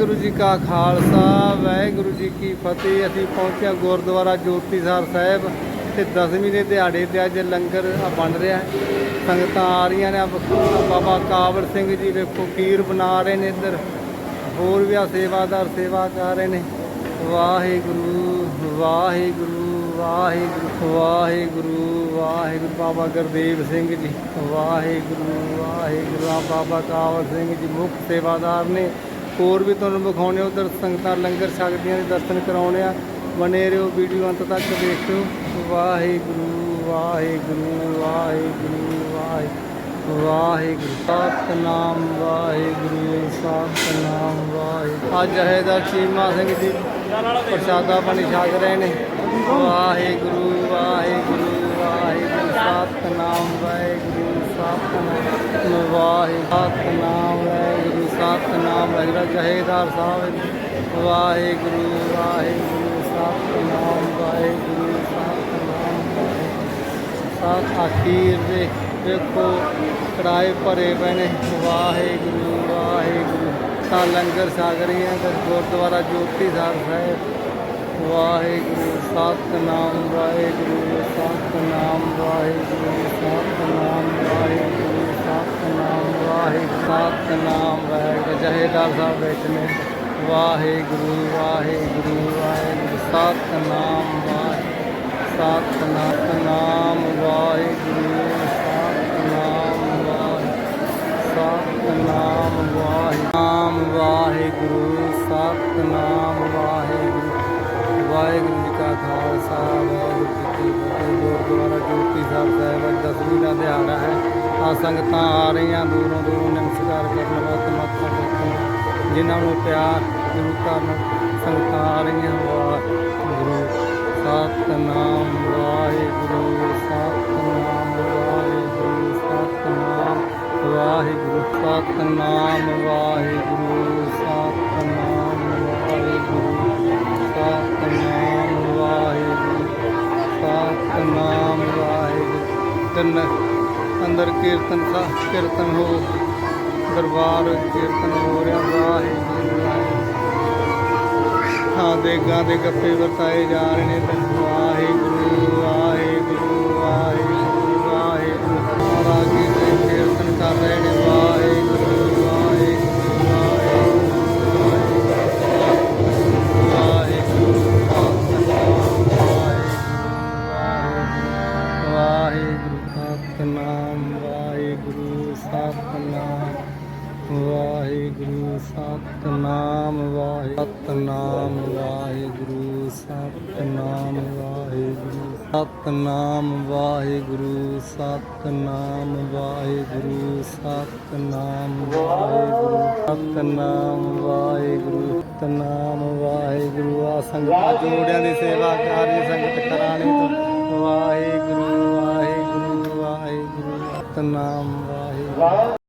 ਵਾਹਿਗੁਰੂ ਜੀ ਕਾ ਖਾਲਸਾ, ਵਾਹਿਗੁਰੂ ਜੀ ਕੀ ਫਤਿਹ। ਅਸੀਂ ਪਹੁੰਚਿਆ ਗੁਰਦੁਆਰਾ ਜੋਤੀਸਰ ਸਾਹਿਬ ਤੇ ਦਸਵੀਂ ਦੇ ਦਿਹਾੜੇ ਤੇ ਅੱਜ ਲੰਗਰ ਬਣ ਰਿਹਾ ਸੰਗਤਾਂ ਆ ਰਹੀਆਂ ਨੇ। ਆਹ ਬਾਬਾ ਕਾਬਲ ਸਿੰਘ ਜੀ ਵੇਖੋ ਖੀਰ ਬਣਾ ਰਹੇ ਨੇ ਇੱਧਰ। ਹੋਰ ਵੀ ਆ ਸੇਵਾਦਾਰ ਸੇਵਾ ਕਰ ਰਹੇ ਨੇ। ਵਾਹਿਗੁਰੂ ਵਾਹਿਗੁਰੂ ਵਾਹਿਗੁਰੂ ਵਾਹਿਗੁਰੂ ਵਾਹਿਗੁਰੂ ਬਾਬਾ ਗੁਰਦੇਵ ਸਿੰਘ ਜੀ। ਵਾਹਿਗੁਰੂ ਵਾਹਿਗੁਰੂ ਬਾਬਾ ਕਾਬਲ ਸਿੰਘ ਜੀ, ਮੁੱਖ ਸੇਵਾਦਾਰ ਨੇ। ਹੋਰ ਵੀ ਤੁਹਾਨੂੰ ਵਿਖਾਉਣੇ ਉਧਰ ਸੰਗਤਾਂ ਲੰਗਰ ਛਕਦੀਆਂ ਦੇ ਦਰਸ਼ਨ ਕਰਾਉਣੇ ਆ। ਬਣੇ ਰਹੋ ਵੀਡੀਓ ਅੰਤ ਤੱਕ ਦੇਖਿਓ। ਵਾਹਿਗੁਰੂ ਵਾਹਿਗੁਰੂ ਵਾਹਿਗੁਰੂ ਵਾਹਿਗੁਰੂ। ਵਾਹਿਗੁਰੂ, ਸਤਨਾਮ ਵਾਹਿਗੁਰੂ ਸਤਨਾਮ, ਵਾਹਿਗੁਰੂ। ਅੱਜ ਹੈ ਦਾ ਚੀਮਾ ਸਿੰਘ ਜੀ, ਪ੍ਰਸ਼ਾਦਾ ਪਾਣੀ ਛਕ ਰਹੇ ਨੇ। ਵਾਹਿਗੁਰੂ ਵਾਹਿਗੁਰੂ ਵਾਹਿਗੁਰੂ, ਸਤਨਾਮ ਵਾਹਿਗੁਰੂ ਸਤਨਾਮ ਵਾਹਿਗੁਰੂ ਸਤਨਾਮ, ਵਾਹਿਗੁਰੂ। ਸਤਨਾਮ ਵਾਹਿਗੁਰੂ ਜਹੇਦਾਰ ਸਾਹਿਬ, ਵਾਹਿਗੁਰੂ ਵਾਹਿਗੁਰੂ ਸਤਨਾਮ ਵਾਹਿਗੁਰੂ ਸਤਨਾਮ ਵਾਹਿਗੁਰੂ। ਅਖੀਰ ਦੇ ਵੇਖੋ ਕੜਾਏ ਭਰੇ ਪਏ ਨੇ। ਵਾਹਿਗੁਰੂ ਵਾਹਿਗੁਰੂ। ਤਾਂ ਲੰਗਰ ਸਾਗਰੀਆਂ ਰਹੀਆਂ ਗੁਰਦੁਆਰਾ ਜੋਤੀ ਸਾਹਿਬ। ਵਾਹਿਗੁਰੂ ਸਤਨਾਮ ਵਾਹਿਗੁਰੂ ਸਤਨਾਮ ਵਾਹਿਗੁਰੂ ਸਤਨਾਮ ਵਾਹਿਗੁਰੂ ਸਤਨਾਮ ਵਾਹਿਗੁਰੂ ਸਤਨਾਮ ਵਾਹਿਗੁਰੂ ਸਾਹਿਬ ਵਿੱਚ ਨੇ। ਵਾਹਿਗੁਰੂ ਵਾਹਿਗੁਰੂ ਵਾਹਿਗੁਰੂ। ਸਤਨਾਮ ਵਾਹਿਗੁਰੂ। ਸਤਨਾਮ ਵਾਹਿਗੁਰੂ। ਸਤਨਾਮ ਵਾਹਿਗੁਰੂ। ਸਤਨਾਮ ਵਾਹਿਨਾਮ ਵਾਹਿਗੁਰੂ। ਸਤਨਾਮ ਵਾਹਿਗੁਰੂ। ਵਾਹਿਗੁਰੂ ਜੀ ਕਾ ਖਾਲਸਾ, ਵਾਹਿਗੁਰੂ ਜੀ ਕੀ ਫਤਿਹ। ਗੁਰਦੁਆਰਾ ਜੋਤੀ ਸਾਹਿਬ ਸਾਹਿਬ ਦਸਵੀਂ ਦਾ ਦਿਹਾੜਾ ਹੈ। ਆ ਸੰਗਤਾਂ ਆ ਰਹੀਆਂ ਦੂਰੋਂ ਦੂਰੋਂ ਨਮਸਕਾਰ ਕਰਨ ਵਾਸਤੇ ਜਿਨ੍ਹਾਂ ਨੂੰ ਪਿਆਰ, ਗੁਰੂ ਕਰਨ ਸੰਗਤਾਂ ਵਾਹਿਗੁਰੂ ਸਤਨਾਮ ਵਾਹਿਗੁਰੂ ਸਤਨਾਮ ਵਾਹਿਗੁਰੂ ਸਤਨਾਮ ਵਾਹਿਗੁਰੂ ਸਤਨਾਮ ਵਾਹਿਗੁਰੂ ਸਤਨਾਮ ਵਾਹਿਗੁਰੂ ਸਤਨਾਮ ਵਾਹਿਗੁਰੂ ਸਤਨਾਮ, ਵਾਹਿਗੁਰੂ। ਤਿੰਨ ਅੰਦਰ ਕੀਰਤਨ ਕੀਰਤਨ ਹੋ। ਦਰਬਾਰ ਕੀਰਤਨ ਹੋ ਰਿਹਾ, ਵਾਹਿਗੁਰੂ। ਵਾਹਿਗੁਰੂ ਦੇ ਦੇਗਾਂ ਦੇ ਗੱਪੇ ਵਰਤਾਏ ਜਾ ਰਹੇ ਨੇ ਤੇ ਵਾਹਿਗੁਰੂ ਵਾਹਿਗੁਰੂ ਵਾਹਿਗੁਰੂ ਵਾਹਿਗੁਰੂ। ਮਹਾਰਾਜ ਜੀ ਦੇ ਕੀਰਤਨ ਕਰ ਰਹੇ ਨੇ। ਵਾਹਿਗੁਰੂ ਵਾਹਿਗੁਰੂ ਵਾਹਿਗੁਰੂ। ਵਾਹਿਗੁਰੂ, ਸਤਨਾਮ ਵਾਹਿਗੁਰੂ ਸਤਨਾਮ ਵਾਹਿਗੁਰੂ ਸਤਨਾਮ ਵਾਹਿਗੁਰੂ ਸਤਨਾਮ ਵਾਹਿਗੁਰੂ ਸਤਨਾਮ ਵਾਹਿਗੁਰੂ ਸਤਨਾਮ ਵਾਹਿਗੁਰੂ ਸਤਨਾਮ ਵਾਹਿਗੁਰੂ ਸਤਨਾਮ ਵਾਹਿਗੁਰੂ। ਆ ਸੰਗਤਾਂ ਜੋੜਿਆਂ ਦੀ ਸੇਵਾ ਕਰ ਰਹੀ ਸੰਗਤ ਕਰਾਣੀ ਤੋਂ। ਵਾਹਿਗੁਰੂ ਵਾਹਿਗੁਰੂ ਵਾਹਿਗੁਰੂ, ਸਤਨਾਮ ਵਾਹਿਗੁਰੂ।